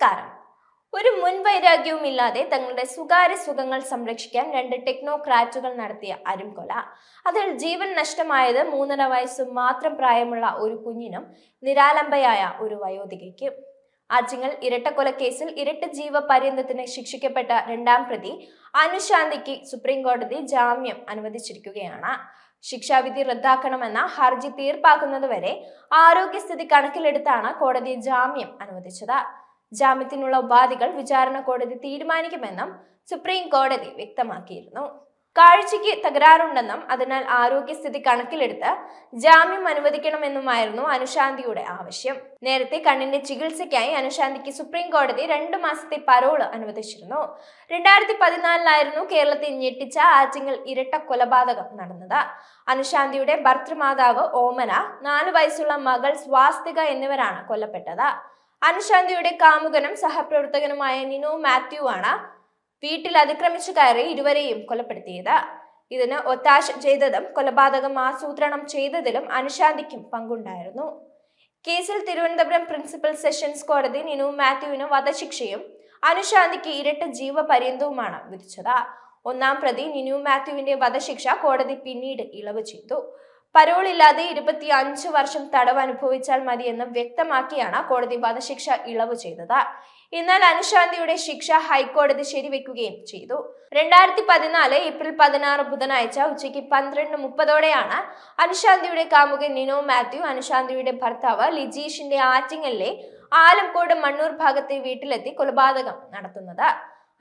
നമസ്കാരം. ഒരു മുൻവൈരാഗ്യവുമില്ലാതെ തങ്ങളുടെ സ്വകാര്യ സുഖങ്ങൾ സംരക്ഷിക്കാൻ രണ്ട് ടെക്നോക്രാറ്റുകൾ നടത്തിയ അരുംകൊല. അതിൽ ജീവൻ നഷ്ടമായത് മൂന്നര വയസ്സ് മാത്രം പ്രായമുള്ള ഒരു കുഞ്ഞിനും നിരാലംബയായ ഒരു വയോധികയ്ക്കും. ആറ്റിങ്ങൽ ഇരട്ടക്കൊലക്കേസിൽ ഇരട്ട ജീവ പര്യന്തത്തിന് ശിക്ഷിക്കപ്പെട്ട രണ്ടാം പ്രതി അനുശാന്തിക്ക് സുപ്രീം കോടതി ജാമ്യം അനുവദിച്ചിരിക്കുകയാണ്. ശിക്ഷാവിധി റദ്ദാക്കണമെന്ന ഹർജി തീർപ്പാക്കുന്നതുവരെ ആരോഗ്യസ്ഥിതി കണക്കിലെടുത്താണ് കോടതി ജാമ്യം അനുവദിച്ചത്. ജാമ്യത്തിനുള്ള ഉപാധികൾ വിചാരണ കോടതി തീരുമാനിക്കുമെന്നും സുപ്രീം കോടതി വ്യക്തമാക്കിയിരുന്നു. കാഴ്ചയ്ക്ക് തകരാറുണ്ടെന്നും അതിനാൽ ആരോഗ്യസ്ഥിതി കണക്കിലെടുത്ത് ജാമ്യം അനുവദിക്കണമെന്നുമായിരുന്നു അനുശാന്തിയുടെ ആവശ്യം. നേരത്തെ കണ്ണിന്റെ ചികിത്സയ്ക്കായി അനുശാന്തിക്ക് സുപ്രീം കോടതി രണ്ടു മാസത്തെ പരോൾ അനുവദിച്ചിരുന്നു. രണ്ടായിരത്തി പതിനാലിലായിരുന്നു കേരളത്തെ ഞെട്ടിച്ച ആറ്റിങ്ങൽ ഇരട്ട കൊലപാതകം നടന്നത്. അനുശാന്തിയുടെ ഭർത്തൃമാതാവ് ഓമന നാലു വയസ്സുള്ള മകൾ സ്വാസ്തിക എന്നിവരാണ് കൊല്ലപ്പെട്ടത്. അനുശാന്തിയുടെ കാമുകനും സഹപ്രവർത്തകനുമായ നിനോ മാത്യു ആണ് വീട്ടിൽ അതിക്രമിച്ചു കയറി ഇരുവരെയും കൊലപ്പെടുത്തിയത്. ഇതിന് ഒത്താശ ചെയ്തതും കൊലപാതകം ആസൂത്രണം ചെയ്തതിലും അനുശാന്തിക്കും പങ്കുണ്ടായിരുന്നു. കേസിൽ തിരുവനന്തപുരം പ്രിൻസിപ്പൽ സെഷൻസ് കോടതി നിനു മാത്യുവിന് വധശിക്ഷയും അനുശാന്തിക്ക് ഇരട്ട ജീവപര്യന്തവുമാണ് വിധിച്ചത്. ഒന്നാം പ്രതി നിനു മാത്യുവിന്റെ വധശിക്ഷ കോടതി പിന്നീട് ഇളവ് ചെയ്തു. പരോൾ ഇല്ലാതെ ഇരുപത്തി അഞ്ച് വർഷം തടവ് അനുഭവിച്ചാൽ മതിയെന്ന് വ്യക്തമാക്കിയാണ് കോടതി വധശിക്ഷ ഇളവ് ചെയ്തത്. എന്നാൽ അനുശാന്തിയുടെ ശിക്ഷ ഹൈക്കോടതി ശരിവെക്കുകയും ചെയ്തു. രണ്ടായിരത്തി പതിനാല് ഏപ്രിൽ പതിനാറ് ബുധനാഴ്ച ഉച്ചയ്ക്ക് പന്ത്രണ്ട് മുപ്പതോടെയാണ് അനുശാന്തിയുടെ കാമുകൻ നിനോ മാത്യു അനുശാന്തിയുടെ ഭർത്താവ് ലിജീഷിന്റെ ആറ്റിങ്ങലിലെ ആലംകോട് മണ്ണൂർ ഭാഗത്തെ വീട്ടിലെത്തി കൊലപാതകം നടത്തുന്നത്.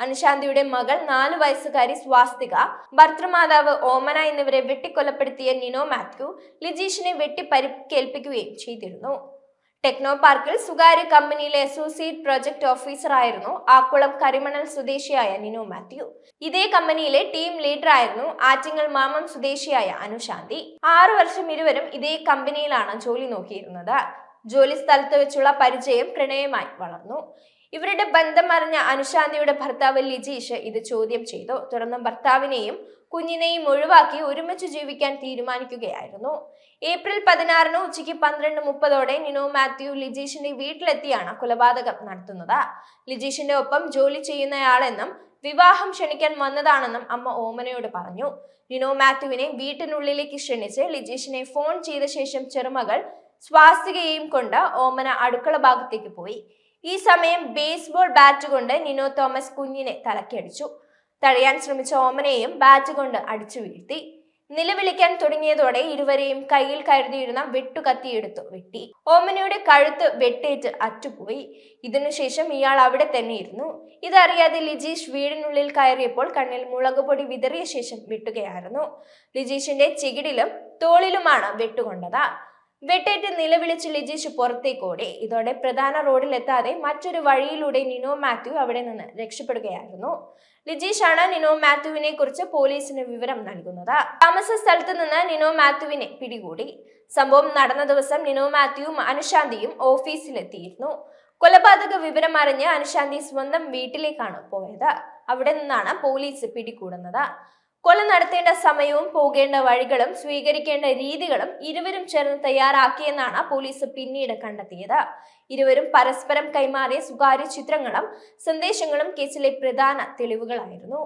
അനുശാന്തിയുടെ മകൾ നാലു വയസ്സുകാരി സ്വാസ്തിക ഭർത്തൃമാതാവ് ഓമന എന്നിവരെ വെട്ടിക്കൊലപ്പെടുത്തിയ നിനോ മാത്യു ലിജീഷിനെ വെട്ടി പരിക്കേൽപ്പിക്കുകയും ചെയ്തിരുന്നു. ടെക്നോ പാർക്കിൽ സ്വകാര്യ കമ്പനിയിലെ അസോസിയേറ്റ് പ്രൊജക്ട് ഓഫീസറായിരുന്നു ആക്കുളം കരിമണൽ സ്വദേശിയായ നിനോ മാത്യു. ഇതേ കമ്പനിയിലെ ടീം ലീഡർ ആയിരുന്നു ആറ്റിങ്ങൽ മാമം സ്വദേശിയായ അനുശാന്തി. ആറു വർഷം ഇരുവരും ഇതേ കമ്പനിയിലാണ് ജോലി നോക്കിയിരുന്നത്. ജോലി സ്ഥലത്ത് വെച്ചുള്ള പരിചയം പ്രണയമായി വളർന്നു. ഇവരുടെ ബന്ധം അറിഞ്ഞ അനുശാന്തിയുടെ ഭർത്താവ് ലിജീഷ് ഇത് ചോദ്യം ചെയ്തു. തുടർന്ന് ഭർത്താവിനെയും കുഞ്ഞിനെയും ഒഴിവാക്കി ഒരുമിച്ച് ജീവിക്കാൻ തീരുമാനിക്കുകയായിരുന്നു. ഏപ്രിൽ പതിനാറിന് ഉച്ചയ്ക്ക് പന്ത്രണ്ട് മുപ്പതോടെ നിനോ മാത്യു ലിജീഷിന്റെ വീട്ടിലെത്തിയാണ് കൊലപാതകം നടത്തുന്നത്. ലിജീഷിന്റെ ഒപ്പം ജോലി ചെയ്യുന്നയാളെന്നും വിവാഹം ക്ഷണിക്കാൻ വന്നതാണെന്നും അമ്മ ഓമനയോട് പറഞ്ഞു. നിനോ മാത്യുവിനെ വീട്ടിനുള്ളിലേക്ക് ക്ഷണിച്ച് ലിജീഷിനെ ഫോൺ ചെയ്ത ശേഷം ചെറുമകൾ സ്വാസ്തികയെയും കൊണ്ട് ഓമന അടുക്കള ഭാഗത്തേക്ക് പോയി. ഈ സമയം ബേസ്ബോൾ ബാറ്റ് കൊണ്ട് നിനോ തോമസ് കുഞ്ഞിനെ തലക്കടിച്ചു. തടയാൻ ശ്രമിച്ച ഓമനെയും ബാറ്റ് കൊണ്ട് അടിച്ചു വീഴ്ത്തി. നിലവിളിക്കാൻ തുടങ്ങിയതോടെ ഇരുവരെയും കയ്യിൽ കരുതിയിരുന്ന വെട്ടുകത്തിയെടുത്തു വെട്ടി. ഓമനയുടെ കഴുത്ത് വെട്ടേറ്റ് അറ്റുപോയി. ഇതിനുശേഷം ഇയാൾ അവിടെ തന്നെ ഇരുന്നു ഇതറിയാതെ ലിജീഷ് വീടിനുള്ളിൽ കയറിയപ്പോൾ കണ്ണിൽ മുളകുപൊടി വിതറിയ ശേഷം വെട്ടുകയായിരുന്നു. ലിജീഷിന്റെ ചികിടിലും തോളിലുമാണ് വെട്ടുകൊണ്ടത്. വെട്ടേറ്റ് നിലവിളിച്ച് ലിജീഷ് പുറത്തേക്കോടി. ഇതോടെ പ്രധാന റോഡിലെത്താതെ മറ്റൊരു വഴിയിലൂടെ നിനോ മാത്യു അവിടെ നിന്ന് രക്ഷപ്പെടുകയായിരുന്നു. ലിജീഷാണ് നിനോ മാത്യുവിനെ കുറിച്ച് പോലീസിന് വിവരം നൽകുന്നത്. താമസ സ്ഥലത്ത് നിന്ന് നിനോ മാത്യുവിനെ പിടികൂടി. സംഭവം നടന്ന ദിവസം നിനോ മാത്യുവും അനുശാന്തിയും ഓഫീസിലെത്തിയിരുന്നു. കൊലപാതക വിവരം അറിഞ്ഞ് അനുശാന്തി സ്വന്തം വീട്ടിലേക്കാണ് പോയത്. അവിടെ നിന്നാണ് പോലീസ് പിടികൂടുന്നത്. കൊല നടത്തേണ്ട സമയവും പോകേണ്ട വഴികളും സ്വീകരിക്കേണ്ട രീതികളും ഇരുവരും ചേർന്ന് തയ്യാറാക്കിയെന്നാണ് പോലീസ് പിന്നീട് കണ്ടെത്തിയത്. ഇരുവരും പരസ്പരം കൈമാറിയ സ്വകാര്യ ചിത്രങ്ങളും സന്ദേശങ്ങളും കേസിലെ പ്രധാന തെളിവുകളായിരുന്നു.